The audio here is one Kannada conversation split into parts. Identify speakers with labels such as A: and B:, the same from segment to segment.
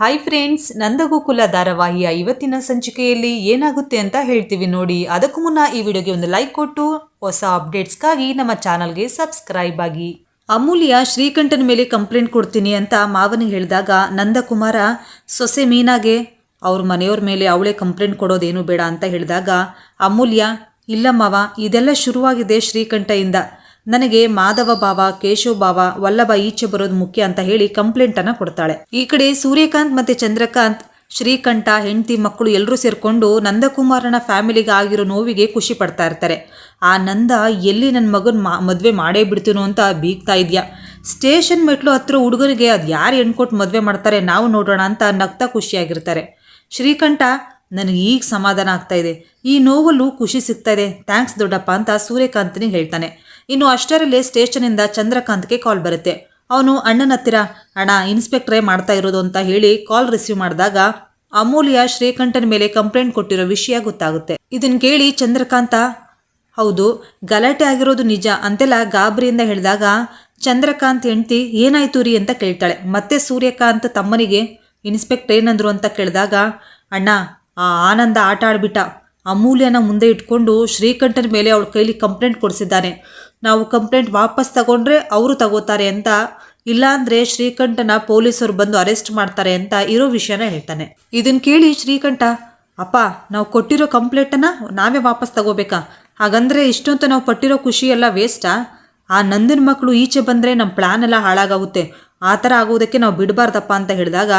A: ಹಾಯ್ ಫ್ರೆಂಡ್ಸ್ ನಂದಗೋಕುಲ ಧಾರಾವಾಹಿಯ ಇವತ್ತಿನ ಸಂಚಿಕೆಯಲ್ಲಿ ಏನಾಗುತ್ತೆ ಅಂತ ಹೇಳ್ತೀವಿ ನೋಡಿ. ಅದಕ್ಕೂ ಮುನ್ನ ಈ ವಿಡಿಯೋಗೆ ಒಂದು ಲೈಕ್ ಕೊಟ್ಟು, ಹೊಸ ಅಪ್ಡೇಟ್ಸ್ಗಾಗಿ ನಮ್ಮ ಚಾನಲ್ಗೆ ಸಬ್ಸ್ಕ್ರೈಬ್ ಆಗಿ. ಅಮೂಲ್ಯ ಶ್ರೀಕಂಠನ ಮೇಲೆ ಕಂಪ್ಲೇಂಟ್ ಕೊಡ್ತೀನಿ ಅಂತ ಮಾವನಿಗೆ ಹೇಳಿದಾಗ ನಂದಕುಮಾರ, ಸೊಸೆ ಮೀನಾಗೆ ಅವ್ರ ಮನೆಯವ್ರ ಮೇಲೆ ಅವಳೇ ಕಂಪ್ಲೇಂಟ್ ಕೊಡೋದೇನು ಬೇಡ ಅಂತ ಹೇಳಿದಾಗ, ಅಮೂಲ್ಯ, ಇಲ್ಲ ಮಾವ, ಇದೆಲ್ಲ ಶುರುವಾಗಿದೆ ಶ್ರೀಕಂಠಯಿಂದ ನನಗೆ ಮಾಧವ ಭಾವ ಕೇಶವ ಭಾವ ವಲ್ಲಭ ಈಚೆ ಬರೋದು ಮುಖ್ಯ ಅಂತ ಹೇಳಿ ಕಂಪ್ಲೇಂಟ್ ಅನ್ನ ಕೊಡ್ತಾಳೆ. ಈ ಕಡೆ ಸೂರ್ಯಕಾಂತ್ ಮತ್ತೆ ಚಂದ್ರಕಾಂತ್, ಶ್ರೀಕಂಠ, ಹೆಂಡತಿ, ಮಕ್ಕಳು ಎಲ್ಲರೂ ಸೇರಿಕೊಂಡು ನಂದಕುಮಾರನ ಫ್ಯಾಮಿಲಿಗೆ ಆಗಿರೋ ನೋವಿಗೆ ಖುಷಿ ಪಡ್ತಾ ಇರ್ತಾರೆ. ಆ ನಂದ ಎಲ್ಲಿ ನನ್ನ ಮಗನ ಮಾ ಮದುವೆ ಮಾಡೇ ಬಿಡ್ತೀನೋ ಅಂತ ಬೀಗ್ತಾ ಇದೆಯಾ. ಸ್ಟೇಷನ್ ಮೆಟ್ಲು ಹತ್ರ ಹುಡುಗರಿಗೆ ಅದು ಯಾರು ಹೆಣ್ಕೊಟ್ಟು ಮದುವೆ ಮಾಡ್ತಾರೆ ನಾವು ನೋಡೋಣ ಅಂತ ನಗ್ತಾ ಖುಷಿಯಾಗಿರ್ತಾರೆ. ಶ್ರೀಕಂಠ, ನನಗೆ ಈಗ ಸಮಾಧಾನ ಆಗ್ತಾ ಇದೆ. ಈ ನೋವಲ್ಲೂ ಖುಷಿ ಸಿಗ್ತಾ ಇದೆ. ಥ್ಯಾಂಕ್ಸ್ ದೊಡ್ಡಪ್ಪ ಅಂತ ಸೂರ್ಯಕಾಂತನಿಗೆ ಹೇಳ್ತಾನೆ. ಇನ್ನು ಅಷ್ಟರಲ್ಲೇ ಸ್ಟೇಷನಿಂದ ಚಂದ್ರಕಾಂತ್ಗೆ ಕಾಲ್ ಬರುತ್ತೆ. ಅವನು ಅಣ್ಣನ ಹತ್ತಿರ ಅಣ್ಣ, ಇನ್ಸ್ಪೆಕ್ಟ್ರೇ ಮಾಡ್ತಾ ಇರೋದು ಅಂತ ಹೇಳಿ ಕಾಲ್ ರಿಸೀವ್ ಮಾಡಿದಾಗ ಅಮೂಲ್ಯ ಶ್ರೀಕಂಠನ ಮೇಲೆ ಕಂಪ್ಲೇಂಟ್ ಕೊಟ್ಟಿರೋ ವಿಷಯ ಗೊತ್ತಾಗುತ್ತೆ. ಇದನ್ನು ಕೇಳಿ ಚಂದ್ರಕಾಂತ, ಹೌದು, ಗಲಾಟೆ ಆಗಿರೋದು ನಿಜ ಅಂತೆಲ್ಲ ಗಾಬರಿಯಿಂದ ಹೇಳಿದಾಗ ಚಂದ್ರಕಾಂತ್ ಹೆಂಡ್ತಿ ಏನಾಯ್ತು ರೀ ಅಂತ ಕೇಳ್ತಾಳೆ. ಮತ್ತೆ ಸೂರ್ಯಕಾಂತ್ ತಮ್ಮನಿಗೆ, ಇನ್ಸ್ಪೆಕ್ಟರ್ ಏನಂದ್ರು ಅಂತ ಕೇಳಿದಾಗ, ಅಣ್ಣ, ಆ ಆನಂದ ಆಟ ಆಡ್ಬಿಟ್ಟ. ಅಮೂಲ್ಯನ ಮುಂದೆ ಇಟ್ಕೊಂಡು ಶ್ರೀಕಂಠನ ಮೇಲೆ ಅವಳ ಕೈಲಿ ಕಂಪ್ಲೇಂಟ್ ಕೊಡಿಸಿದ್ದಾನೆ ನಾವು ಕಂಪ್ಲೇಂಟ್ ವಾಪಸ್ ತಗೊಂಡ್ರೆ ಅವರು ತಗೋತಾರೆ ಅಂತ, ಇಲ್ಲಾಂದ್ರೆ ಶ್ರೀಕಂಠನ ಪೊಲೀಸರು ಬಂದು ಅರೆಸ್ಟ್ ಮಾಡ್ತಾರೆ ಅಂತ ಇರೋ ವಿಷಯನ ಹೇಳ್ತಾನೆ. ಇದನ್ನು ಕೇಳಿ ಶ್ರೀಕಂಠ, ಅಪ್ಪ, ನಾವು ಕೊಟ್ಟಿರೋ ಕಂಪ್ಲೇಂಟನ್ನು ನಾವೇ ವಾಪಸ್ ತಗೋಬೇಕಾ? ಹಾಗಂದ್ರೆ ಇಷ್ಟೊಂತ ನಾವು ಪಟ್ಟಿರೋ ಖುಷಿ ಎಲ್ಲ ವೇಸ್ಟಾ ಆ ನಂದಿನ ಮಕ್ಕಳು ಈಚೆ ಬಂದರೆ ನಮ್ಮ ಪ್ಲಾನ್ ಎಲ್ಲ ಹಾಳಾಗುತ್ತೆ ಆ ಥರ ಆಗೋದಕ್ಕೆ ನಾವು ಬಿಡಬಾರ್ದಪ್ಪ ಅಂತ ಹೇಳಿದಾಗ,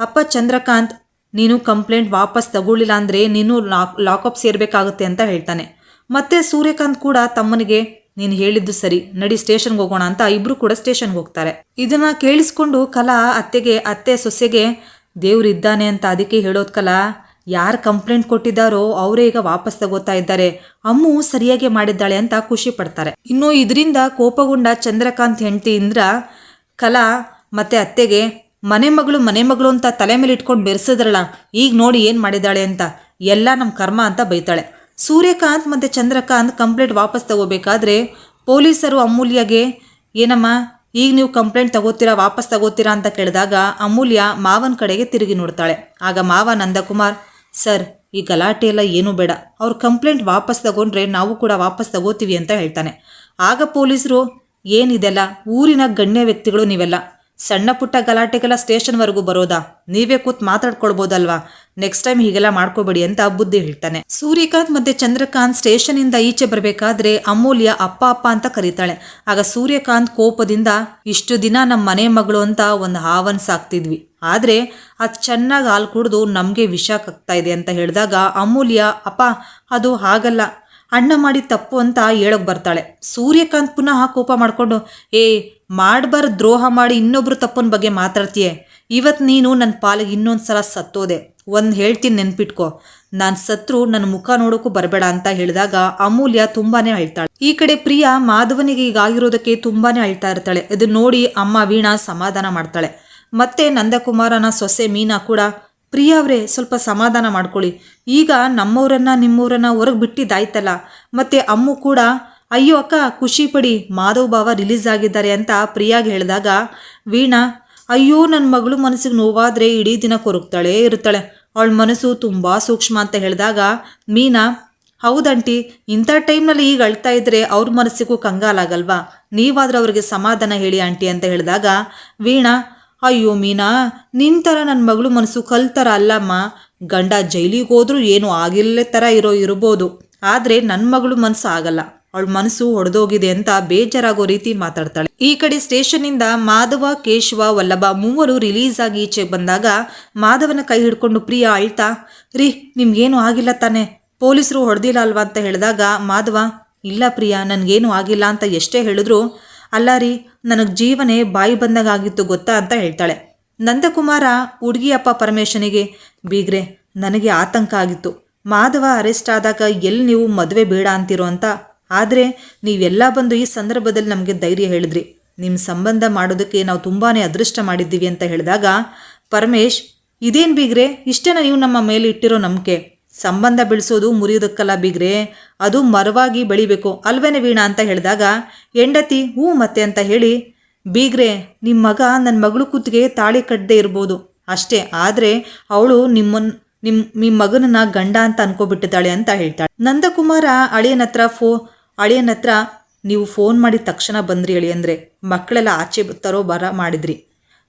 A: ಅಪ್ಪ ಚಂದ್ರಕಾಂತ್ ನೀನು ಕಂಪ್ಲೇಂಟ್ ವಾಪಸ್ ತಗೊಳ್ಳಿಲ್ಲ ಅಂದರೆ ನೀನು ಲಾಕ್ ಲಾಕಪ್ ಸೇರಬೇಕಾಗುತ್ತೆ ಅಂತ ಹೇಳ್ತಾನೆ. ಮತ್ತೆ ಸೂರ್ಯಕಾಂತ್ ಕೂಡ ತಮ್ಮನಿಗೆ, ನೀನು ಹೇಳಿದ್ದು ಸರಿ, ನಡಿ ಸ್ಟೇಷನ್ಗೆ ಹೋಗೋಣ ಅಂತ ಇಬ್ರು ಕೂಡ ಸ್ಟೇಷನ್ಗೆ ಹೋಗ್ತಾರೆ. ಇದನ್ನ ಕೇಳಿಸ್ಕೊಂಡು ಕಲಾ ಅತ್ತೆಗೆ, ಅತ್ತೆ ಸೊಸೆಗೆ, ದೇವ್ರು ಇದ್ದಾನೆ ಅಂತ ಅದಕ್ಕೆ ಹೇಳೋದು ಕಲಾ, ಯಾರು ಕಂಪ್ಲೇಂಟ್ ಕೊಟ್ಟಿದ್ದಾರೋ ಅವರೇ ಈಗ ವಾಪಸ್ ತಗೋತಾ ಇದ್ದಾರೆ. ಅಮ್ಮು ಸರಿಯಾಗಿ ಮಾಡಿದ್ದಾಳೆ ಅಂತ ಖುಷಿ ಪಡ್ತಾರೆ. ಇನ್ನು ಇದರಿಂದ ಕೋಪಗೊಂಡ ಚಂದ್ರಕಾಂತ್ ಹೆಂಡತಿ ಇಂದ್ರ, ಕಲಾ ಮತ್ತೆ ಅತ್ತೆಗೆ ಮನೆ ಮಗಳು ಮನೆ ಮಗಳು ಅಂತ ತಲೆ ಮೇಲೆ ಇಟ್ಕೊಂಡು ಬೆರೆಸಿದ್ರಲ್ಲ, ಈಗ ನೋಡಿ ಏನು ಮಾಡಿದ್ದಾಳೆ ಅಂತ. ಎಲ್ಲ ನಮ್ಮ ಕರ್ಮ ಅಂತ ಬೈತಾಳೆ. ಸೂರ್ಯಕಾಂತ್ ಮತ್ತು ಚಂದ್ರಕಾಂತ್ ಕಂಪ್ಲೇಂಟ್ ವಾಪಸ್ ತಗೋಬೇಕಾದ್ರೆ ಪೊಲೀಸರು ಅಮೂಲ್ಯಗೆ, ಏನಮ್ಮ, ಈಗ ನೀವು ಕಂಪ್ಲೇಂಟ್ ತಗೋತೀರಾ, ವಾಪಸ್ ತಗೋತೀರಾ ಅಂತ ಕೇಳಿದಾಗ ಅಮೂಲ್ಯ ಮಾವನ ಕಡೆಗೆ ತಿರುಗಿ ನೋಡ್ತಾಳೆ. ಆಗ ಮಾವ ನಂದಕುಮಾರ್, ಸರ್, ಈ ಗಲಾಟೆ ಎಲ್ಲ ಏನೂ ಬೇಡ. ಅವ್ರ ಕಂಪ್ಲೇಂಟ್ ವಾಪಸ್ ತಗೊಂಡ್ರೆ ನಾವು ಕೂಡ ವಾಪಸ್ ತಗೋತೀವಿ ಅಂತ ಹೇಳ್ತಾನೆ. ಆಗ ಪೊಲೀಸರು, ಏನಿದೆಲ್ಲ? ಊರಿನ ಗಣ್ಯ ವ್ಯಕ್ತಿಗಳು ನೀವೆಲ್ಲ. ಸಣ್ಣ ಪುಟ್ಟ ಗಲಾಟೆಗೆಲ್ಲ ಸ್ಟೇಷನ್ವರೆಗೂ ಬರೋದಾ? ನೀವೇ ಕೂತ್ ಮಾತಾಡ್ಕೊಳ್ಬೋದಲ್ವಾ? ನೆಕ್ಸ್ಟ್ ಟೈಮ್ ಹೀಗೆಲ್ಲ ಮಾಡ್ಕೋಬೇಡಿ ಅಂತ ಬುದ್ಧಿ ಹೇಳ್ತಾನೆ. ಸೂರ್ಯಕಾಂತ್ ಮತ್ತೆ ಚಂದ್ರಕಾಂತ್ ಸ್ಟೇಷನಿಂದ ಈಚೆ ಬರಬೇಕಾದ್ರೆ ಅಮೂಲ್ಯ ಅಪ್ಪ ಅಪ್ಪ ಅಂತ ಕರೀತಾಳೆ. ಆಗ ಸೂರ್ಯಕಾಂತ್ ಕೋಪದಿಂದ, ಇಷ್ಟು ದಿನ ನಮ್ಮ ಮನೆ ಮಗಳು ಅಂತ ಒಂದು ಹಾವನ್ ಸಾಕ್ತಿದ್ವಿ. ಆದ್ರೆ ಅದು ಚೆನ್ನಾಗಿ ಹಾಲು ಕುಡಿದು ನಮಗೆ ವಿಷ ಕಕ್ತಾ ಇದೆ ಅಂತ ಹೇಳಿದಾಗ ಅಮೂಲ್ಯ, ಅಪ್ಪ, ಅದು ಹಾಗಲ್ಲ. ಅಣ್ಣ ಮಾಡಿದ ತಪ್ಪು ಅಂತ ಹೇಳೋಕೆ ಬರ್ತಾಳೆ. ಸೂರ್ಯಕಾಂತ್ ಪುನಃ ಕೋಪ ಮಾಡಿಕೊಂಡು, ಏ, ಮಾಡಬಾರ್ದು ದ್ರೋಹ ಮಾಡಿ ಇನ್ನೊಬ್ರು ತಪ್ಪನ ಬಗ್ಗೆ ಮಾತಾಡ್ತೀಯೆ. ಇವತ್ತು ನೀನು ನನ್ನ ಪಾಲಿಗೆ ಇನ್ನೊಂದು ಸಲ ಸತ್ತೋದೆ. ಒಂದು ಹೇಳ್ತೀನಿ ನೆನ್ಪಿಟ್ಕೊ. ನಾನು ಸತ್ರು ನನ್ನ ಮುಖ ನೋಡೋಕ್ಕೂ ಬರಬೇಡ ಅಂತ ಹೇಳಿದಾಗ ಅಮೂಲ್ಯ ತುಂಬಾನೇ ಅಳ್ತಾಳೆ. ಈ ಕಡೆ ಪ್ರಿಯಾ ಮಾಧವನಿಗೆ ಈಗಾಗಿರೋದಕ್ಕೆ ತುಂಬಾನೇ ಅಳ್ತಾ ಇರ್ತಾಳೆ. ಇದನ್ನ ನೋಡಿ ಅಮ್ಮ ವೀಣಾ ಸಮಾಧಾನ ಮಾಡ್ತಾಳೆ. ಮತ್ತೆ ನಂದಕುಮಾರನ ಸೊಸೆ ಮೀನಾ ಕೂಡ ಪ್ರಿಯಾವ್ರೆ ಸ್ವಲ್ಪ ಸಮಾಧಾನ ಮಾಡ್ಕೊಳ್ಳಿ. ಈಗ ನಮ್ಮವರನ್ನ ನಿಮ್ಮವರನ್ನ ಹೊರಗೆ ಬಿಟ್ಟಿದ್ದಾಯ್ತಲ್ಲ. ಮತ್ತೆ ಅಮ್ಮು ಕೂಡ, ಅಯ್ಯೋ ಅಕ್ಕ, ಖುಷಿ ಪಡಿ, ಮಾಧವ್ ಬಾವ ರಿಲೀಸ್ ಆಗಿದ್ದಾರೆ ಅಂತ ಪ್ರಿಯಾಗಿ ಹೇಳಿದಾಗ, ವೀಣಾ, ಅಯ್ಯೋ ನನ್ನ ಮಗಳು ಮನಸ್ಸಿಗೆ ನೋವಾದರೆ ಇಡೀ ದಿನ ಕೊರಗ್ತಾಳೆ ಇರ್ತಾಳೆ. ಅವಳ ಮನಸ್ಸು ತುಂಬ ಸೂಕ್ಷ್ಮ ಅಂತ ಹೇಳಿದಾಗ, ಮೀನಾ ಹೌದಂಟಿ ಇಂಥ ಟೈಮ್ನಲ್ಲಿ ಈಗ ಅಳ್ತಾ ಇದ್ರೆ ಅವ್ರ ಮನಸ್ಸಿಗೂ ಕಂಗಾಲಾಗಲ್ವಾ? ನೀವಾದ್ರೂ ಅವ್ರಿಗೆ ಸಮಾಧಾನ ಹೇಳಿ ಆಂಟಿ ಅಂತ ಹೇಳಿದಾಗ, ವೀಣಾ ಅಯ್ಯೋ ಮೀನಾ ನಿನ್ ಥರ ನನ್ನ ಮಗಳು ಮನಸ್ಸು ಕಲ್ ಥರ ಅಲ್ಲಮ್ಮ. ಗಂಡ ಜೈಲಿಗೆ ಹೋದ್ರೂ ಏನು ಆಗಿಲ್ಲ ಥರ ಇರೋ ಇರ್ಬೋದು. ಆದರೆ ನನ್ನ ಮಗಳು ಮನಸ್ಸು ಆಗಲ್ಲ. ಅವಳ ಮನಸ್ಸು ಹೊಡೆದೋಗಿದೆ ಅಂತ ಬೇಜಾರಾಗೋ ರೀತಿ ಮಾತಾಡ್ತಾಳೆ. ಈ ಕಡೆ ಸ್ಟೇಷನ್ನಿಂದ ಮಾಧವ, ಕೇಶವ, ವಲ್ಲಭ ಮೂವರು ರಿಲೀಸ್ ಆಗಿ ಈಚೆ ಬಂದಾಗ ಮಾಧವನ ಕೈ ಹಿಡ್ಕೊಂಡು ಪ್ರಿಯಾ ಅಳ್ತಾ, ರೀ, ನಿಮ್ಗೇನು ಆಗಿಲ್ಲ ತಾನೆ. ಪೊಲೀಸರು ಹೊಡೆದಿಲ್ಲ ಅಲ್ವಾ? ಅಂತ ಹೇಳಿದಾಗ ಮಾಧವ, ಇಲ್ಲ ಪ್ರಿಯಾ, ನನಗೇನು ಆಗಿಲ್ಲ ಅಂತ ಎಷ್ಟೇ ಹೇಳಿದ್ರು ಅಲ್ಲ ರೀ, ನನಗೆ ಜೀವನೇ ಬಾಯಿ ಬಂದಾಗಿತ್ತು ಗೊತ್ತಾ ಅಂತ ಹೇಳ್ತಾಳೆ. ನಂದಕುಮಾರ ಹುಡುಗಿಯಪ್ಪ ಪರಮೇಶನಿಗೆ, ಬೀಗ್ರೆ, ನನಗೆ ಆತಂಕ ಆಗಿತ್ತು. ಮಾಧವ ಅರೆಸ್ಟ್ ಆದಾಗ ಎಲ್ಲಿ ನೀವು ಮದುವೆ ಬೇಡ ಅಂತಿರೋ ಅಂತ. ಆದರೆ ನೀವೆಲ್ಲ ಬಂದು ಈ ಸಂದರ್ಭದಲ್ಲಿ ನಮಗೆ ಧೈರ್ಯ ಹೇಳಿದ್ರಿ. ನಿಮ್ಮ ಸಂಬಂಧ ಮಾಡೋದಕ್ಕೆ ನಾವು ತುಂಬಾ ಅದೃಷ್ಟ ಮಾಡಿದ್ದೀವಿ ಅಂತ ಹೇಳಿದಾಗ, ಪರಮೇಶ್, ಇದೇನು ಬೀಗ್ರೆ ಇಷ್ಟೇನ ನೀವು ನಮ್ಮ ಮೇಲೆ ಇಟ್ಟಿರೋ ನಂಬಿಕೆ? ಸಂಬಂಧ ಬೆಳೆಸೋದು ಮುರಿಯೋದಕ್ಕಲ್ಲ ಬಿಗ್ರೆ. ಅದು ಮರವಾಗಿ ಬೆಳಿಬೇಕು. ಅಲ್ವೇನೆ ವೀಣಾ ಅಂತ ಹೇಳಿದಾಗ, ಹೆಂಡತಿ ಹ್ಞೂ ಮತ್ತೆ ಅಂತ ಹೇಳಿ, ಬೀಗ್ರೆ ನಿಮ್ಮ ಮಗ ನನ್ನ ಮಗಳು ಕೂತಿಗೆ ತಾಳಿ ಕಟ್ಟದೆ ಇರ್ಬೋದು. ಅಷ್ಟೇ, ಆದರೆ ಅವಳು ನಿಮ್ಮನ್ನು ನಿಮ್ಮ ನಿಮ್ಮ ಮಗನನ್ನ ಗಂಡ ಅಂತ ಅನ್ಕೋಬಿಟ್ಟಿದ್ದಾಳೆ ಅಂತ ಹೇಳ್ತಾಳೆ. ನಂದಕುಮಾರ ಅಳಿಯನ ಹತ್ರ ಫೋ, ಅಳಿಯನ ಹತ್ರ, ನೀವು ಫೋನ್ ಮಾಡಿದ ತಕ್ಷಣ ಬಂದ್ರಿ ಅಳಿ ಅಂದರೆ, ಮಕ್ಕಳೆಲ್ಲ ಆಚೆ ತರೋ ಬರ ಮಾಡಿದ್ರಿ.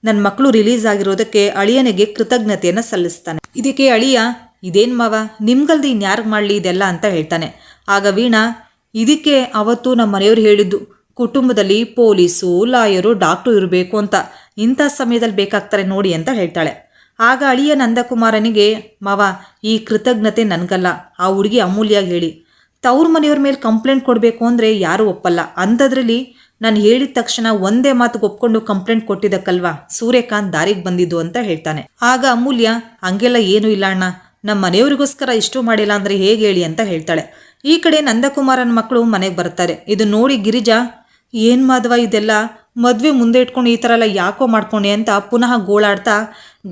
A: ನನ್ನ ಮಕ್ಕಳು ರಿಲೀಸ್ ಆಗಿರೋದಕ್ಕೆ ಅಳಿಯನಿಗೆ ಕೃತಜ್ಞತೆಯನ್ನು ಸಲ್ಲಿಸ್ತಾನೆ. ಇದಕ್ಕೆ ಅಳಿಯ ಇದೇನ್ ಮಾವ? ನಿಮ್ಗಲ್ದು ಇನ್ಯಾರಿಗೆ ಮಾಡಲಿ ಇದೆಲ್ಲ ಅಂತ ಹೇಳ್ತಾನೆ. ಆಗ ವೀಣಾ, ಇದಕ್ಕೆ ಅವತ್ತು ನಮ್ಮ ಮನೆಯವರು ಹೇಳಿದ್ದು, ಕುಟುಂಬದಲ್ಲಿ ಪೊಲೀಸು, ಲಾಯರು, ಡಾಕ್ಟ್ರು ಇರಬೇಕು ಅಂತ. ಇಂಥ ಸಮಯದಲ್ಲಿ ಬೇಕಾಗ್ತಾರೆ ನೋಡಿ ಅಂತ ಹೇಳ್ತಾಳೆ. ಆಗ ಅಳಿಯ ನಂದಕುಮಾರನಿಗೆ, ಮಾವ, ಈ ಕೃತಜ್ಞತೆ ನನಗಲ್ಲ, ಆ ಹುಡುಗಿ ಅಮೂಲ್ಯಾಗಿ ಹೇಳಿ. ತವ್ರ ಮನೆಯವ್ರ ಮೇಲೆ ಕಂಪ್ಲೇಂಟ್ ಕೊಡಬೇಕು ಅಂದರೆ ಯಾರೂ ಒಪ್ಪಲ್ಲ. ಅಂಥದ್ರಲ್ಲಿ ನಾನು ಹೇಳಿದ ತಕ್ಷಣ ಒಂದೇ ಮಾತು ಒಪ್ಕೊಂಡು ಕಂಪ್ಲೇಂಟ್ ಕೊಟ್ಟಿದ್ದಕ್ಕಲ್ವಾ? ಸೂರ್ಯಕಾಂತ್ ದಾರಿಗೆ ಬಂದಿದ್ದು ಅಂತ ಹೇಳ್ತಾನೆ. ಆಗ ಅಮೂಲ್ಯ, ಹಂಗೆಲ್ಲ ಏನೂ ಇಲ್ಲ ಅಣ್ಣ. ನಮ್ಮ ಮನೆಯವರಿಗೋಸ್ಕರ ಇಷ್ಟು ಮಾಡಿಲ್ಲ ಅಂದರೆ ಹೇಗೆ ಹೇಳಿ ಅಂತ ಹೇಳ್ತಾಳೆ. ಈ ಕಡೆ ನಂದಕುಮಾರನ ಮಕ್ಕಳು ಮನೆಗೆ ಬರ್ತಾರೆ ಇದು ನೋಡಿ ಗಿರಿಜಾ, ಏನು ಮಾಧವ ಇದೆಲ್ಲ? ಮದುವೆ ಮುಂದೆ ಇಟ್ಕೊಂಡು ಈ ಥರ ಎಲ್ಲ ಯಾಕೋ ಮಾಡ್ಕೊಂಡೆ ಅಂತ ಪುನಃ ಗೋಳಾಡ್ತಾ,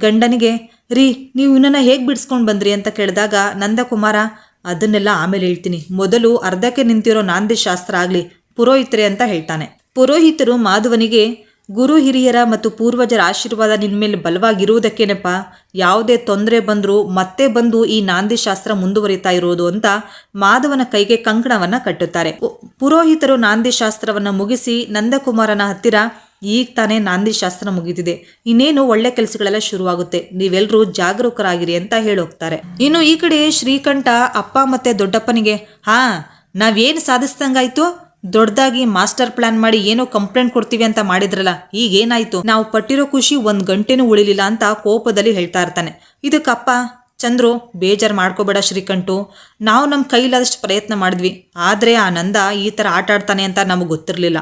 A: ಗಂಡನಿಗೆ, ರೀ, ನೀವು ಇವನನ್ನ ಹೇಗೆ ಬಿಡಿಸ್ಕೊಂಡು ಬಂದ್ರಿ ಅಂತ ಕೇಳಿದಾಗ ನಂದಕುಮಾರ, ಅದನ್ನೆಲ್ಲ ಆಮೇಲೆ ಹೇಳ್ತೀನಿ. ಮೊದಲು ಅರ್ಧಕ್ಕೆ ನಿಂತಿರೋ ನಾಂದಿ ಶಾಸ್ತ್ರ ಆಗಲಿ, ಪುರೋಹಿತರೆ ಅಂತ ಹೇಳ್ತಾನೆ. ಪುರೋಹಿತರು ಮಾಧವನಿಗೆ ಗುರು ಹಿರಿಯರ ಮತ್ತು ಪೂರ್ವಜರ ಆಶೀರ್ವಾದ ನಿನ್ನ ಮೇಲೆ ಬಲವಾಗಿರುವುದಕ್ಕೇನಪ್ಪ? ಯಾವುದೇ ತೊಂದರೆ ಬಂದರೂ ಮತ್ತೆ ಬಂದು ಈ ನಾಂದಿ ಶಾಸ್ತ್ರ ಮುಂದುವರಿತಾ ಇರೋದು ಅಂತ ಮಾಧವನ ಕೈಗೆ ಕಂಕಣವನ್ನ ಕಟ್ಟುತ್ತಾರೆ. ಪುರೋಹಿತರು ನಾಂದಿ ಶಾಸ್ತ್ರವನ್ನ ಮುಗಿಸಿ ನಂದಕುಮಾರನ ಹತ್ತಿರ ಈಗ ತಾನೇ ನಾಂದಿ ಶಾಸ್ತ್ರ ಮುಗಿದಿದೆ. ಇನ್ನೇನು ಒಳ್ಳೆ ಕೆಲಸಗಳೆಲ್ಲ ಶುರುವಾಗುತ್ತೆ. ನೀವೆಲ್ಲರೂ ಜಾಗರೂಕರಾಗಿರಿ ಅಂತ ಹೇಳೋಗ್ತಾರೆ. ಇನ್ನು ಈ ಕಡೆ ಶ್ರೀಕಂಠ ಅಪ್ಪ ಮತ್ತೆ ದೊಡ್ಡಪ್ಪನಿಗೆ, ಹಾ, ನಾವೇನು ಸಾಧಿಸ್ದಂಗಾಯ್ತು? ದೊಡ್ಡದಾಗಿ ಮಾಸ್ಟರ್ ಪ್ಲಾನ್ ಮಾಡಿ ಏನೋ ಕಂಪ್ಲೇಂಟ್ ಕೊಡ್ತೀವಿ ಅಂತ ಮಾಡಿದ್ರಲ್ಲ ಈಗ ಏನಾಯ್ತು ನಾವು ಪಟ್ಟಿರೋ ಖುಷಿ ಒಂದ್ ಗಂಟೆನೂ ಉಳಿಲಿಲ್ಲ ಅಂತ ಕೋಪದಲ್ಲಿ ಹೇಳ್ತಾ ಇರ್ತಾನೆ. ಇದಕ್ಕಪ್ಪ, ಚಂದ್ರು, ಬೇಜಾರು ಮಾಡ್ಕೋಬೇಡ ಶ್ರೀಕಂಠು. ನಾವು ನಮ್ಮ ಕೈಲಾದಷ್ಟು ಪ್ರಯತ್ನ ಮಾಡಿದ್ವಿ. ಆದರೆ ಆ ನಂದ ಈ ಥರ ಆಟ ಆಡ್ತಾನೆ ಅಂತ ನಮಗೆ ಗೊತ್ತಿರಲಿಲ್ಲ.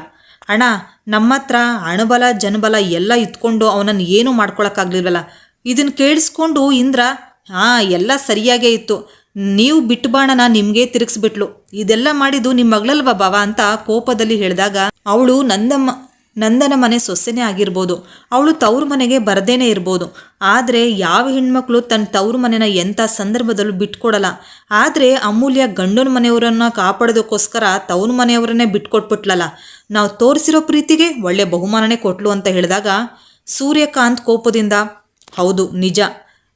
A: ಅಣ್ಣ ನಮ್ಮ ಹತ್ರ ಹಣಬಲ ಜನಬಲ ಎಲ್ಲ ಇತ್ಕೊಂಡು ಅವನನ್ನು ಏನೂ ಮಾಡ್ಕೊಳಕ್ಕಾಗ್ಲಿಲ್ವಲ್ಲ ಇದನ್ನು ಕೇಳಿಸ್ಕೊಂಡು ಇಂದ್ರ, ಹಾಂ, ಎಲ್ಲ ಸರಿಯಾಗೇ ಇತ್ತು. ನೀವು ಬಿಟ್ಟು ಬಾಣನ ನಿಮಗೆ ತಿರುಗಿಸ್ಬಿಟ್ಲು. ಇದೆಲ್ಲ ಮಾಡಿದ್ದು ನಿಮ್ಮ ಮಗಳಲ್ವ ಬಾವ ಅಂತ ಕೋಪದಲ್ಲಿ ಹೇಳಿದಾಗ ಅವಳು ನಂದಮ್ಮ, ನಂದನ ಮನೆ ಸೊಸೆನೇ ಆಗಿರ್ಬೋದು. ಅವಳು ತವ್ರ ಮನೆಗೆ ಬರದೇನೆ ಇರ್ಬೋದು. ಆದರೆ ಯಾವ ಹೆಣ್ಮಕ್ಳು ತನ್ನ ತವ್ರ ಮನೆನ ಎಂಥ ಸಂದರ್ಭದಲ್ಲೂ ಬಿಟ್ಕೊಡಲ್ಲ. ಆದರೆ ಅಮೂಲ್ಯ ಗಂಡನ ಮನೆಯವರನ್ನ ಕಾಪಾಡೋದಕ್ಕೋಸ್ಕರ ತವ್ರ ಮನೆಯವರನ್ನೇ ಬಿಟ್ಕೊಟ್ಬಿಟ್ಲಲ್ಲ. ನಾವು ತೋರಿಸಿರೋ ಪ್ರೀತಿಗೆ ಒಳ್ಳೆ ಬಹುಮಾನನೇ ಕೊಟ್ಲು ಅಂತ ಹೇಳಿದಾಗ ಸೂರ್ಯಕಾಂತ್ ಕೋಪದಿಂದ, ಹೌದು, ನಿಜ.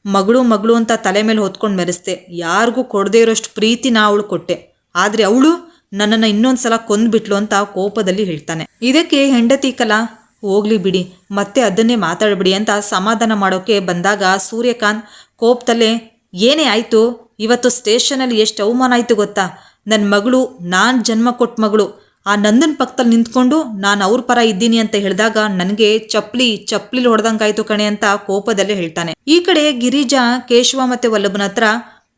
A: ಮಗಳು ಮಗಳು ಅಂತ ತಲೆ ಮೇಲೆ ಹೊತ್ಕೊಂಡು ಮೆರೆಸ್ದೆ. ಯಾರಿಗೂ ಕೊಡದೇ ಇರೋಷ್ಟು ಪ್ರೀತಿ ನಾ ಅವಳು ಕೊಟ್ಟೆ. ಆದರೆ ಅವಳು ನನ್ನನ್ನು ಇನ್ನೊಂದು ಸಲ ಕೊಂದ್ಬಿಟ್ಲು ಅಂತ ಕೋಪದಲ್ಲಿ ಹೇಳ್ತಾನೆ. ಇದಕ್ಕೆ ಹೆಂಡತಿ ಕಲಾ? ಹೋಗ್ಲಿ ಬಿಡಿ, ಮತ್ತೆ ಅದನ್ನೇ ಮಾತಾಡಬಿಡಿ ಅಂತ ಸಮಾಧಾನ ಮಾಡೋಕೆ ಬಂದಾಗ ಸೂರ್ಯಕಾಂತ್ ಕೋಪದಲ್ಲೇ, ಏನೇ ಆಯಿತು, ಇವತ್ತು ಸ್ಟೇಷನಲ್ಲಿ ಎಷ್ಟು ಅವಮಾನ ಆಯಿತು ಗೊತ್ತಾ? ನನ್ನ ಮಗಳು, ನಾನು ಜನ್ಮ ಕೊಟ್ಟ ಮಗಳು ಆ ನಂದನ್ ಪಕ್ಕದಲ್ಲಿ ನಿಂತ್ಕೊಂಡು, ನಾನು ಅವ್ರ ಪರ ಇದ್ದೀನಿ ಅಂತ ಹೇಳಿದಾಗ ನನಗೆ ಚಪ್ಲಿ, ಚಪ್ಲಿಲಿ ಹೊಡೆದಂಗಾಯ್ತು ಕಣೆ ಅಂತ ಕೋಪದಲ್ಲೇ ಹೇಳ್ತಾನೆ. ಈ ಕಡೆ ಗಿರಿಜಾ, ಕೇಶವ ಮತ್ತೆ ವಲ್ಲಭನ ಹತ್ರ,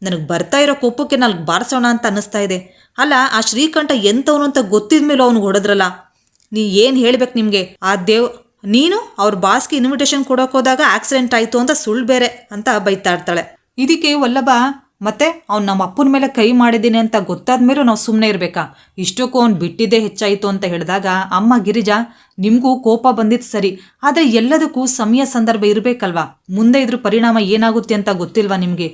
A: ನನಗೆ ಬರ್ತಾ ಇರೋ ಕೋಪಕ್ಕೆ ನಾಲ್ಕು ಬಾರಿಸೋಣ ಅಂತ ಅನ್ನಿಸ್ತಾ ಇದೆ. ಅಲ್ಲ, ಆ ಶ್ರೀಕಂಠ ಎಂಥವನು ಅಂತ ಗೊತ್ತಿದ ಮೇಲೂ ಅವ್ನಿಗೆ ಹೊಡೆದ್ರಲ್ಲ? ನೀ ಏನು ಹೇಳ್ಬೇಕು ನಿಮಗೆ? ಆ ದೇವ್, ನೀನು ಅವ್ರ ಬಾಸ್ಗೆ ಇನ್ವಿಟೇಷನ್ ಕೊಡೋಕೋದಾಗ ಆಕ್ಸಿಡೆಂಟ್ ಆಯಿತು ಅಂತ ಸುಳ್ಳು ಬೇರೆ ಅಂತ ಬೈತಾ ಇರ್ತಾಳೆ ಇದಕ್ಕೆ ವಲ್ಲಭ ಮತ್ತೆ ಅವ್ನು ನಮ್ಮ ಅಪ್ಪನ ಮೇಲೆ ಕೈ ಮಾಡಿದ್ದೀನಿ ಅಂತ ಗೊತ್ತಾದ ಮೇಲೂ ನಾವು ಸುಮ್ಮನೆ ಇರಬೇಕಾ? ಇಷ್ಟಕ್ಕೂ ಅವ್ನು ಬಿಟ್ಟಿದ್ದೇ ಹೆಚ್ಚಾಯಿತು ಅಂತ ಹೇಳಿದಾಗ, ಅಮ್ಮ ಗಿರಿಜಾ, ನಿಮಗೂ ಕೋಪ ಬಂದಿದ್ದು ಸರಿ, ಆದರೆ ಎಲ್ಲದಕ್ಕೂ ಸಮಯ ಸಂದರ್ಭ ಇರಬೇಕಲ್ವಾ? ಮುಂದೆ ಇದ್ರ ಪರಿಣಾಮ ಏನಾಗುತ್ತೆ ಅಂತ ಗೊತ್ತಿಲ್ವಾ ನಿಮಗೆ?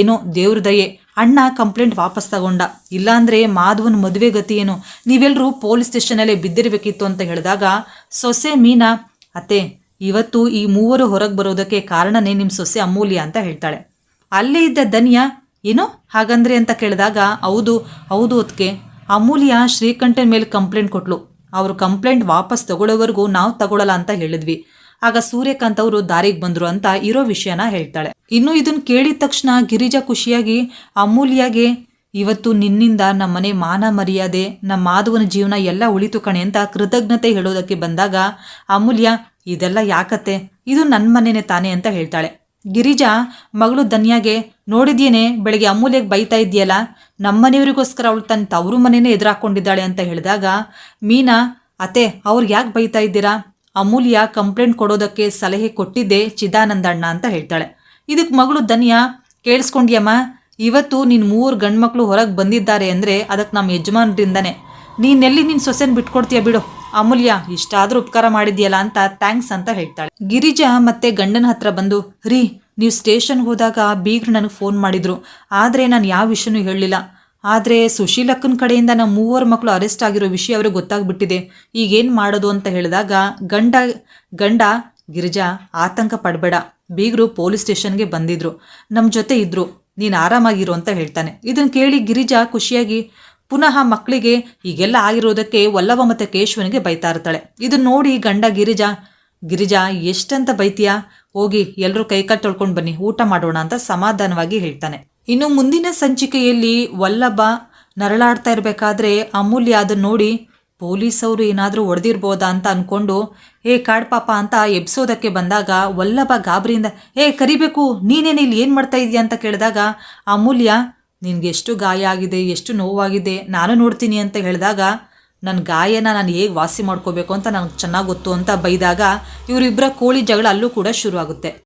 A: ಏನೋ ದೇವ್ರ ದಯೆ, ಅಣ್ಣ ಕಂಪ್ಲೇಂಟ್ ವಾಪಸ್ ತಗೊಂಡ. ಇಲ್ಲಾಂದ್ರೆ ಮಾಧವನ ಮದುವೆ ಗತಿ ಏನು? ನೀವೆಲ್ಲರೂ ಪೊಲೀಸ್ ಸ್ಟೇಷನಲ್ಲೇ ಬಿದ್ದಿರಬೇಕಿತ್ತು ಅಂತ ಹೇಳಿದಾಗ, ಸೊಸೆ ಮೀನಾ, ಅತ್ತೆ, ಇವತ್ತು ಈ ಮೂವರು ಹೊರಗೆ ಬರೋದಕ್ಕೆ ಕಾರಣನೇ ನಿಮ್ಮ ಸೊಸೆ ಅಮೂಲ್ಯ ಅಂತ ಹೇಳ್ತಾಳೆ. ಅಲ್ಲೇ ಇದ್ದ ಧನ್ಯ ಏನು ಹಾಗಂದ್ರೆ ಅಂತ ಕೇಳಿದಾಗ, ಹೌದು ಹೌದು ಅದಕ್ಕೆ ಅಮೂಲ್ಯ ಶ್ರೀಕಂಠನ್ ಮೇಲೆ ಕಂಪ್ಲೇಂಟ್ ಕೊಟ್ಲು. ಅವರು ಕಂಪ್ಲೇಂಟ್ ವಾಪಸ್ ತಗೊಳ್ಳೋವರೆಗೂ ನಾವು ತಗೊಳ್ಳಲ್ಲ ಅಂತ ಹೇಳಿದ್ವಿ. ಆಗ ಸೂರ್ಯಕಾಂತ್ ಅವರು ದಾರಿಗೆ ಬಂದ್ರು ಅಂತ ಇರೋ ವಿಷಯನ ಹೇಳ್ತಾಳೆ. ಇನ್ನು ಇದನ್ನ ಕೇಳಿದ ತಕ್ಷಣ ಗಿರಿಜಾ ಖುಷಿಯಾಗಿ, ಅಮೂಲ್ಯಗೆ ಇವತ್ತು ನಿನ್ನಿಂದ ನಮ್ಮನೆ ಮಾನ ಮರ್ಯಾದೆ ನಮ್ಮ ಮಾಧವನ ಜೀವನ ಎಲ್ಲ ಉಳಿತು ಕಣೆ ಅಂತ ಕೃತಜ್ಞತೆ ಹೇಳೋದಕ್ಕೆ ಬಂದಾಗ, ಅಮೂಲ್ಯ, ಇದೆಲ್ಲ ಯಾಕತ್ತೆ? ಇದು ನನ್ನ ಮನೆನೇ ತಾನೆ ಅಂತ ಹೇಳ್ತಾಳೆ. ಗಿರಿಜಾ, ಮಗಳು ಧನ್ಯಾಗೆ, ನೋಡಿದ್ಯೇನೆ, ಬೆಳಗ್ಗೆ ಅಮೂಲ್ಯಗೆ ಬೈತಾ ಇದೆಯಲ್ಲ ನಮ್ಮನೆಯವರಿಗೋಸ್ಕರ ಅವಳು ತನ್ನ ತವರು ಮನೆಯೇ ಎದುರಾಕೊಂಡಿದ್ದಾಳೆ ಅಂತ ಹೇಳಿದಾಗ, ಮೀನಾ ಅತೆ ಅವ್ರಿಗೆ ಯಾಕೆ ಬೈತಾ ಇದ್ದೀರಾ? ಅಮೂಲ್ಯ ಕಂಪ್ಲೇಂಟ್ ಕೊಡೋದಕ್ಕೆ ಸಲಹೆ ಕೊಟ್ಟಿದ್ದೆ ಚಿದಾನಂದಣ್ಣ ಅಂತ ಹೇಳ್ತಾಳೆ. ಇದಕ್ಕೆ ಮಗಳು ಧನ್ಯಾ, ಕೇಳಿಸ್ಕೊಂಡ್ಯಮ್ಮ, ಇವತ್ತು ನಿನ್ನ ಮೂರು ಗಂಡ್ಮಕ್ಳು ಹೊರಗೆ ಬಂದಿದ್ದಾರೆ ಅಂದರೆ ಅದಕ್ಕೆ ನಮ್ಮ ಯಜಮಾನ್ರಿಂದನೇ. ನೀನೆಲ್ಲಿ ನಿನ್ನ ಸೊಸೆನ ಬಿಟ್ಕೊಡ್ತೀಯ ಬಿಡು. ಅಮೂಲ್ಯ, ಇಷ್ಟಾದ್ರೂ ಉಪಕಾರ ಮಾಡಿದ್ಯಲ್ಲ ಅಂತ ಥ್ಯಾಂಕ್ಸ್ ಅಂತ ಹೇಳ್ತಾಳೆ. ಗಿರಿಜಾ ಮತ್ತೆ ಗಂಡನ ಹತ್ರ ಬಂದು, ರೀ, ನೀವು ಸ್ಟೇಷನ್ಗೆ ಹೋದಾಗ ಬೀಗ್ರು ನನಗೆ ಫೋನ್ ಮಾಡಿದ್ರು. ಆದರೆ ನಾನು ಯಾವ ವಿಷಯನೂ ಹೇಳಲಿಲ್ಲ. ಆದರೆ ಸುಶೀಲಕ್ಕನ ಕಡೆಯಿಂದ ನಮ್ಮ ಮೂವರು ಮಕ್ಕಳು ಅರೆಸ್ಟ್ ಆಗಿರೋ ವಿಷಯ ಅವ್ರಿಗೆ ಗೊತ್ತಾಗ್ಬಿಟ್ಟಿದೆ. ಈಗೇನು ಮಾಡೋದು ಅಂತ ಹೇಳಿದಾಗ ಗಂಡ ಗಂಡ, ಗಿರಿಜಾ ಆತಂಕ ಪಡಬೇಡ. ಬೀಗರು ಪೊಲೀಸ್ ಸ್ಟೇಷನ್ಗೆ ಬಂದಿದ್ರು. ನಮ್ಮ ಜೊತೆ ಇದ್ದರು ನೀನು ಆರಾಮಾಗಿರು ಅಂತ ಹೇಳ್ತಾನೆ. ಇದನ್ನು ಕೇಳಿ ಗಿರಿಜಾ ಖುಷಿಯಾಗಿ ಪುನಃ ಮಕ್ಕಳಿಗೆ ಹೀಗೆಲ್ಲ ಆಗಿರೋದಕ್ಕೆ ವಲ್ಲವ ಮತ್ತು ಕೇಶವನಿಗೆ ಬೈತಾ ಇರ್ತಾಳೆ. ಇದನ್ನ ನೋಡಿ ಗಂಡ ಗಿರಿಜಾ ಗಿರಿಜಾ, ಎಷ್ಟಂತ ಬೈತೀಯಾ? ಹೋಗಿ ಎಲ್ಲರೂ ಕೈಕಾಲು ತೊಳ್ಕೊಂಡು ಬನ್ನಿ, ಊಟ ಮಾಡೋಣ ಅಂತ ಸಮಾಧಾನವಾಗಿ ಹೇಳ್ತಾನೆ. ಇನ್ನು ಮುಂದಿನ ಸಂಚಿಕೆಯಲ್ಲಿ ವಲ್ಲಭ ನರಳಾಡ್ತಾ ಇರಬೇಕಾದ್ರೆ ಅಮೂಲ್ಯ ಅದನ್ನ ನೋಡಿ ಪೊಲೀಸವರು ಏನಾದರೂ ಹೊಡೆದಿರ್ಬೋದಾ ಅಂತ ಅನ್ಕೊಂಡು ಏ ಕಾಡ್ ಪಾಪ ಅಂತ ಎಬ್ಸೋದಕ್ಕೆ ಬಂದಾಗ ವಲ್ಲಭ ಗಾಬರಿಯಿಂದ ಏ ಕರಿಬೇಕು, ನೀನೇನು ಇಲ್ಲಿ ಏನು ಮಾಡ್ತಾ ಇದೀಯ? ಅಂತ ಕೇಳಿದಾಗ, ಅಮೂಲ್ಯ ನಿನ್ಗೆ ಎಷ್ಟು ಗಾಯ ಆಗಿದೆ, ಎಷ್ಟು ನೋವಾಗಿದೆ, ನಾನು ನೋಡ್ತೀನಿ ಅಂತ ಹೇಳಿದಾಗ ನನ್ನ ಗಾಯನ ನಾನು ಹೇಗೆ ವಾಸಿ ಮಾಡ್ಕೋಬೇಕು ಅಂತ ನನಗೆ ಚೆನ್ನಾಗಿ ಗೊತ್ತು ಅಂತ ಬೈದಾಗ ಇವರಿಬ್ಬರ ಕೋಳಿ ಜಗಳ ಅಲ್ಲೂ ಕೂಡ ಶುರು ಆಗುತ್ತೆ